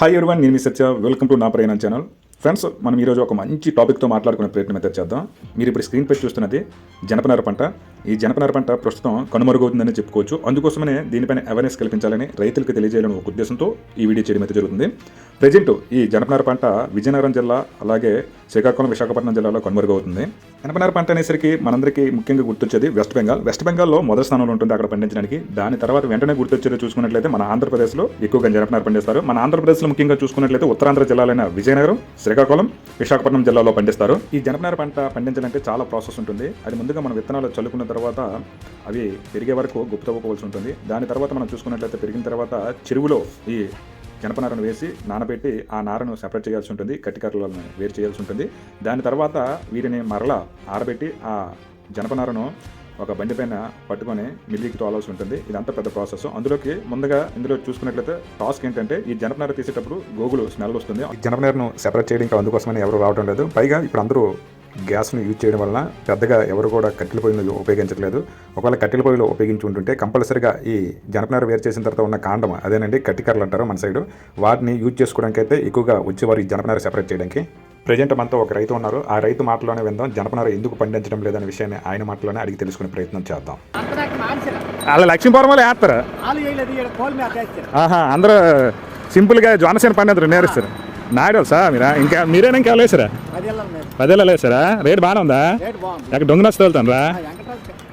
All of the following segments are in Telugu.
హాయ్ ఎవరివన్ నేను మీ సత్య. వెల్కమ్ టు నా ప్రయాణం ఛానల్ ఫ్రెండ్స్ మనం ఈరోజు ఒక మంచి టాపిక్తో మాట్లాడుకునే ప్రయత్నం అయితే చేద్దాం. మీరు ఇప్పుడు స్క్రీన్ పై చూస్తున్నది జనపనార పంట. ఈ జనపనార పంట ప్రస్తుతం కనుమరుగవుతుందని చెప్పుకోవచ్చు. అందుకోసమనే దీనిపైన అవేర్నెస్ కల్పించాలని రైతులకు తెలియజేయాలని ఒక ఉద్దేశంతో ఈ వీడియో చేయడం అయితే జరుగుతుంది. ప్రజెంట్ ఈ జనపనార పంట విజయనగరం జిల్లా అలాగే శ్రీకాకుళం విశాఖపట్నం జిల్లాలో కనుమరుగవుతుంది. జనపనార పంట అనేసరికి మనందరికీ ముఖ్యంగా గుర్తొచ్చేది వెస్ట్ బెంగాల్. వెస్ట్ బెంగాల్లో మొదటి స్థానంలో ఉంటుంది అక్కడ పండించడానికి. దాని తర్వాత వెంటనే గుర్తొచ్చేది చూసుకున్నట్లయితే మన ఆంధ్రప్రదేశ్లో ఎక్కువగా జనపనార పండిస్తారు. మన ఆంధ్రప్రదేశ్లో ముఖ్యంగా చూసుకున్నట్లయితే ఉత్తరాంధ్ర జిల్లాలైన విజయనగరం శ్రీకాకుళం విశాఖపట్నం జిల్లాలో పండిస్తారు. ఈ జనపనార పంట పండించాలంటే చాలా ప్రాసెస్ ఉంటుంది. అది ముందుగా మనం విత్తనాలు చల్లుకున్న తర్వాత అవి పెరిగే వరకు గుప్తవ్వుకోవాల్సి ఉంటుంది. దాని తర్వాత మనం చూసుకున్నట్లయితే పెరిగిన తర్వాత చెరువులో ఈ జనపనారను వేసి నానబెట్టి ఆ నారను సెపరేట్ చేయాల్సి ఉంటుంది. కట్టికర్రలను వేరు చేయాల్సి ఉంటుంది. దాని తర్వాత వీటిని మరలా ఆరబెట్టి ఆ జనపనారను ఒక బండి పైన పట్టుకొని మిల్లికి తోలాల్సి ఉంటుంది. ఇదంతా పెద్ద ప్రాసెస్ అందులోకి ముందుగా ఇందులో చూసుకున్నట్లయితే టాస్క్ ఏంటంటే ఈ జనపనార తీసేటప్పుడు గోగులు స్మెల్ వస్తుంది. జనపనారను సెపరేట్ చేయడానికి అందుకోసమని ఎవరు రావడం లేదు. పైగా ఇప్పుడు అందరూ గ్యాస్ను యూజ్ చేయడం వలన పెద్దగా ఎవరు కూడా కట్టెల పొయ్యిలు ఉపయోగించట్లేదు. ఒకవేళ కట్టెల పొయ్యిలు ఉపయోగించి ఉంటుంటే కంపల్సరిగా ఈ జనపనార వేరు చేసిన తర్వాత ఉన్న కాండం అదేనండి కట్టికర్రలు అంటారు మన సైడ్ వాటిని యూజ్ చేసుకోవడానికి అయితే ఎక్కువగా వచ్చేవారు ఈ జనపనార సెపరేట్ చేయడానికి. ప్రజెంట్ మనతో ఒక రైతు ఉన్నారు. ఆ రైతు మాటలోనే విందాం. జనపనార ఎందుకు పండించడం లేదనే విషయాన్ని ఆయన మాటలోనే అడిగి తెలుసుకునే ప్రయత్నం చేద్దాం. అలా లక్ష్మీపురం వాళ్ళు వేస్తారు అందరూ సింపుల్గా జోనసేన పండితులు నేరుస్తారు. నాయుడు సార్ మీరా? ఇంకా మీరేనా ఇంకా మేము పదేళ్ళు వేసారా రేట్ బాగానే ఉందా? ఎక్కడ దొంగ నచ్చి వెళ్తాను రా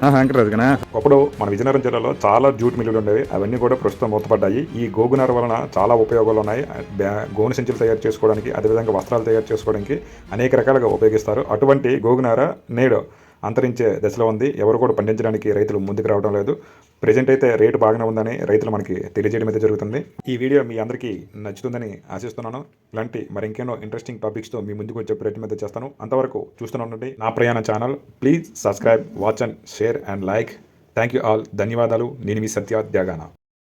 ఆ వెంకటరాజు వెంకటరాజునా ఒకప్పుడు మన విజయనగరం జిల్లాలో చాలా జూట్ మిల్లులు ఉండేవి. అవన్నీ కూడా ప్రస్తుతం మూతపడ్డాయి. ఈ గోగునార వలన చాలా ఉపయోగాలు ఉన్నాయి. గోను సంచులు తయారు చేసుకోవడానికి అదేవిధంగా వస్త్రాలు తయారు చేసుకోవడానికి అనేక రకాలుగా ఉపయోగిస్తారు. అటువంటి గోగునార నేడు అంతరించే దశలో ఉంది. ఎవరు కూడా పండించడానికి రైతులు ముందుకు రావడం లేదు. ప్రజెంట్ అయితే రేటు బాగానే ఉందని రైతులు మనకి తెలియజేయడం అయితే జరుగుతుంది. ఈ వీడియో మీ అందరికీ నచ్చుతుందని ఆశిస్తున్నాను. ఇలాంటి మరి ఇంకేనో ఇంట్రెస్టింగ్ టాపిక్స్తో మీ ముందుకు వచ్చే ప్రయత్నం అయితే చేస్తాను. అంతవరకు చూస్తూనే ఉండండి. నా ప్రయాణ channel please subscribe watch and share and like thank you all ధన్యవాదాలు. నేను మీ సత్య త్యాగాన.